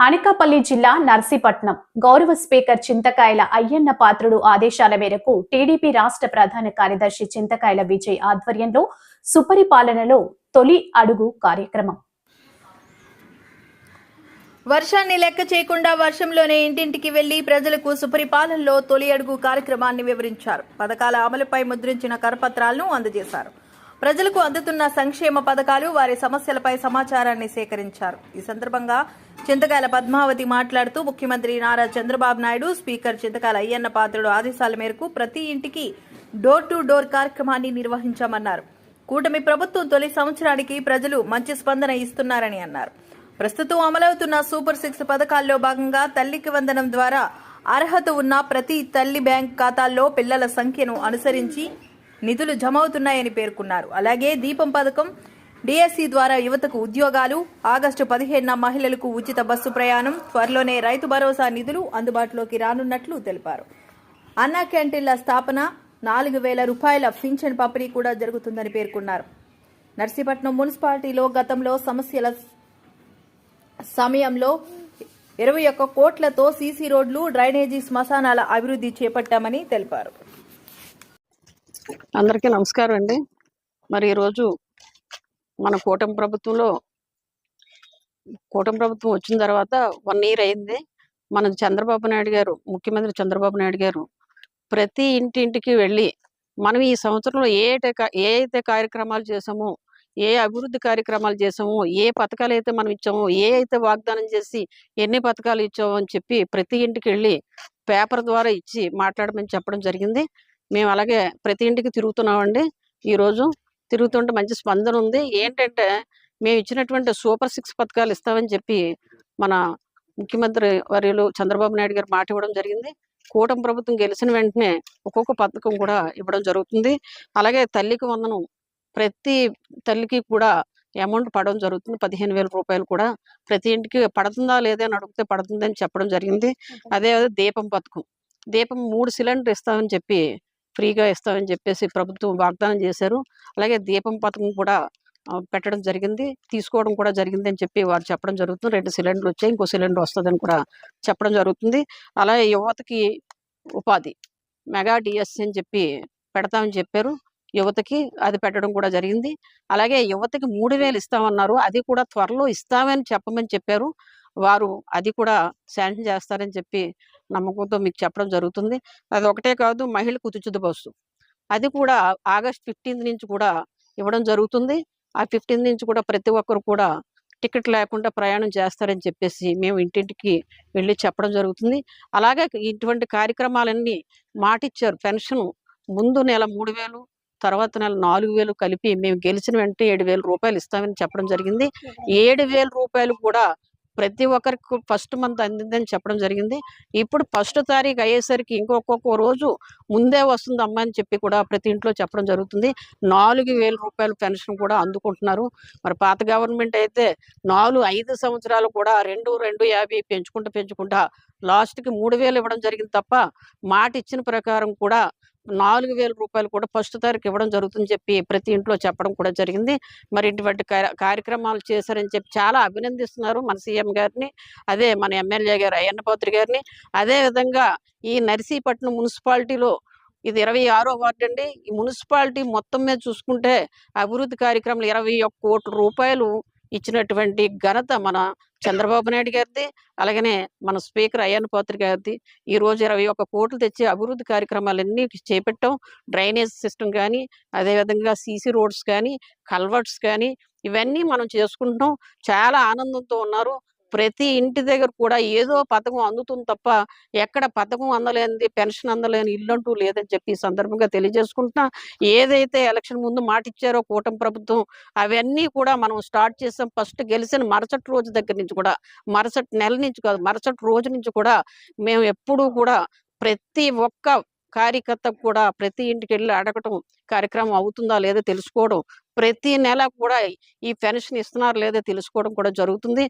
అనకాపల్లి జిల్లా నర్సీపట్నం. గౌరవ స్పీకర్ చింతకాయల అయ్యన్న పాత్రుడు ఆదేశాల మేరకు టీడీపీ రాష్ట్ర ప్రధాన కార్యదర్శి చింతకాయల విజయ్ ఆధ్వర్యంలో సుపరిపాలనలో తొలి అడుగు కార్యక్రమం. వర్షాన్ని లెక్క చేయకుండా వర్షంలోనే ఇంటింటికి వెళ్ళి ప్రజలకు సుపరిపాలనలో తొలి అడుగు కార్యక్రమాన్ని వివరించారు. పథకాల అమలుపై ముద్రించిన కరపత్రాలను అందజేశారు. ప్రజలకు అందుతున్న సంక్షేమ పథకాలు వారి సమస్యలపై సమాచారాన్ని సేకరించారు. ఈ సందర్భంగా చింతకాయల పద్మావతి మాట్లాడుతూ ముఖ్యమంత్రి నారా చంద్రబాబు నాయుడు స్పీకర్ చింతకాయల అయ్యన్న పాత్రుడు ఆదేశాల మేరకు ప్రతి ఇంటికి డోర్ టు డోర్ కార్యక్రమాన్ని నిర్వహించామన్నారు. కూటమి ప్రభుత్వం తొలి సంవత్సరానికి ప్రజలు మంచి స్పందన ఇస్తున్నారని అన్నారు. ప్రస్తుతం అమలవుతున్న సూపర్ సిక్స్ పథకాల్లో భాగంగా తల్లికి వందనం ద్వారా అర్హత ఉన్న ప్రతి తల్లి బ్యాంక్ ఖాతాల్లో పిల్లల సంఖ్యను అనుసరించి నిధులు జమవుతున్నాయని పేర్కొన్నారు. అలాగే దీపం పథకం డిఎస్సి ద్వారా యువతకు ఉద్యోగాలు ఆగస్టు పదిహేడున మహిళలకు ఉచిత బస్సు ప్రయాణం త్వరలోనే రైతు భరోసా నిధులు అందుబాటులోకి రానున్నట్లు తెలిపారు. అన్నా క్యాంటీన్ల స్థాపన నాలుగు వేల రూపాయల పింఛన్ పంపిణీ కూడా జరుగుతుందని పేర్కొన్నారు. నర్సీపట్నం మున్సిపాలిటీలో గతంలో సమస్యల సమయంలో ఇరవై ఒక్క కోట్లతో సీసీ రోడ్లు డ్రైనేజీ శ్మశానాల అభివృద్ధి చేపట్టామని తెలిపారు. అందరికీ నమస్కారం అండి. మరి ఈరోజు మన కూటమి ప్రభుత్వంలో కూటమి ప్రభుత్వం వచ్చిన తర్వాత వన్ ఇయర్ అయింది. మన చంద్రబాబు నాయుడు గారు ముఖ్యమంత్రి చంద్రబాబు నాయుడు గారు ప్రతి ఇంటింటికి వెళ్ళి మనం ఈ సంవత్సరంలో ఏ అయితే ఏ అయితే కార్యక్రమాలు చేసామో ఏ అభివృద్ధి కార్యక్రమాలు చేసామో ఏ పథకాలు అయితే మనం ఇచ్చామో ఏ అయితే వాగ్దానం చేసి ఎన్ని పథకాలు ఇచ్చామో అని చెప్పి ప్రతి ఇంటికి వెళ్ళి పేపర్ ద్వారా ఇచ్చి మాట్లాడమని చెప్పడం జరిగింది. మేము అలాగే ప్రతి ఇంటికి తిరుగుతున్నామండి. ఈరోజు తిరుగుతుంటే మంచి స్పందన ఉంది. ఏంటంటే మేము ఇచ్చినటువంటి సూపర్ సిక్స్ పథకాలు ఇస్తామని చెప్పి మన ముఖ్యమంత్రి వర్యులు చంద్రబాబు నాయుడు గారు మాట ఇవ్వడం జరిగింది. కూటమి ప్రభుత్వం గెలిచిన వెంటనే ఒక్కొక్క పథకం కూడా ఇవ్వడం జరుగుతుంది. అలాగే తల్లికి వందనం ప్రతి తల్లికి కూడా అమౌంట్ పడడం జరుగుతుంది. పదిహేను వేల రూపాయలు కూడా ప్రతి ఇంటికి పడుతుందా లేదా అని అడిగితే పడుతుంది అని చెప్పడం జరిగింది. అదే దీపం పథకం. దీపం మూడు సిలిండర్ ఇస్తామని చెప్పి ఫ్రీగా ఇస్తామని చెప్పేసి ప్రభుత్వం వాగ్దానం చేశారు. అలాగే దీపం పథకం కూడా పెట్టడం జరిగింది. తీసుకోవడం కూడా జరిగింది అని చెప్పి వారు చెప్పడం జరుగుతుంది. రెండు సిలిండర్లు వచ్చాయి ఇంకో సిలిండర్ వస్తుందని కూడా చెప్పడం జరుగుతుంది. అలాగే యువతకి ఉపాధి మెగా డిఎస్ అని చెప్పి పెడతామని చెప్పారు యువతకి అది పెట్టడం కూడా జరిగింది. అలాగే యువతకి మూడు వేలు ఇస్తామన్నారు అది కూడా త్వరలో ఇస్తామని చెప్పమని చెప్పారు. వారు అది కూడా శాంక్షన్ చేస్తారని చెప్పి నమ్మకంతో మీకు చెప్పడం జరుగుతుంది. అది ఒకటే కాదు మహిళకు ఉచిత బస్సు. అది కూడా ఆగస్ట్ ఫిఫ్టీన్త్ నుంచి కూడా ఇవ్వడం జరుగుతుంది. ఆ ఫిఫ్టీన్త్ నుంచి కూడా ప్రతి ఒక్కరు కూడా టికెట్ లేకుండా ప్రయాణం చేస్తారని చెప్పేసి మేము ఇంటింటికి వెళ్ళి చెప్పడం జరుగుతుంది. అలాగే ఇటువంటి కార్యక్రమాలన్నీ మాటిచ్చారు. పెన్షన్ ముందు నెల మూడు వేలు తర్వాత నెల నాలుగు వేలు కలిపి మేము గెలిచిన వెంటనే ఏడు వేల రూపాయలు ఇస్తామని చెప్పడం జరిగింది. ఏడు వేల రూపాయలు కూడా ప్రతి ఒక్కరికి ఫస్ట్ మంత్ అందిందని చెప్పడం జరిగింది. ఇప్పుడు ఫస్ట్ తారీఖు అయ్యేసరికి ఇంకొక రోజు ముందే వస్తుంది అమ్మ అని చెప్పి కూడా ప్రతి ఇంట్లో చెప్పడం జరుగుతుంది. నాలుగు వేల రూపాయల పెన్షన్ కూడా అందుకుంటున్నారు. మరి పాత గవర్నమెంట్ అయితే నాలుగు ఐదు సంవత్సరాలు కూడా రెండు రెండు యాభై పెంచుకుంటూ పెంచుకుంటా లాస్ట్కి మూడు వేలు ఇవ్వడం జరిగింది తప్ప మాట ఇచ్చిన ప్రకారం కూడా నాలుగు వేల రూపాయలు కూడా ఫస్ట్ తారీఖు ఇవ్వడం జరుగుతుందని చెప్పి ప్రతి ఇంట్లో చెప్పడం కూడా జరిగింది. మరి ఇటువంటి కార్య- కార్యక్రమాలు చేశారని చెప్పి చాలా అభినందిస్తున్నారు మన సీఎం గారిని అదే మన ఎమ్మెల్యే గారు అయ్యన్నపాత్రి గారిని. అదే విధంగా ఈ నర్సీపట్నం మున్సిపాలిటీలో ఇది ఇరవై ఆరో వార్డు అండి ఈ మున్సిపాలిటీ మొత్తం మీద చూసుకుంటే అభివృద్ధి కార్యక్రమాలు ఇరవై ఒక్క కోట్ల రూపాయలు ఇచ్చినటువంటి ఘనత మన చంద్రబాబు నాయుడు గారిది అలాగనే మన స్పీకర్ అయ్యన్ పాత్రి గారిది. ఈ రోజు ఇరవై ఒక్క కోట్లు తెచ్చి అభివృద్ధి కార్యక్రమాలన్నీ చేపట్టాం. డ్రైనేజ్ సిస్టమ్ కానీ అదేవిధంగా సీసీ రోడ్స్ కానీ కల్వర్ట్స్ కానీ ఇవన్నీ మనం చేసుకుంటున్నాం. చాలా ఆనందంతో ఉన్నారు. ప్రతి ఇంటి దగ్గర కూడా ఏదో పథకం అందుతుంది తప్ప ఎక్కడ పథకం అందలేనిది పెన్షన్ అందలేని ఇల్లు అంటూ లేదని చెప్పి ఈ సందర్భంగా తెలియజేసుకుంటున్నా. ఏదైతే ఎలక్షన్ ముందు మాట ఇచ్చారో కూటమి ప్రభుత్వం అవన్నీ కూడా మనం స్టార్ట్ చేసాం. ఫస్ట్ గెలిచిన మరుసటి రోజు దగ్గర నుంచి కూడా మరుసటి నెల నుంచి కాదు మరుసటి రోజు నుంచి కూడా మేము ఎప్పుడూ కూడా ప్రతి ఒక్క కార్యకర్త కూడా ప్రతి ఇంటికి వెళ్ళి అడగటం కార్యక్రమం అవుతుందా లేదా తెలుసుకోవడం ప్రతి నెల కూడా ఈ పెన్షన్ ఇస్తున్నారా లేదా తెలుసుకోవడం కూడా జరుగుతుంది.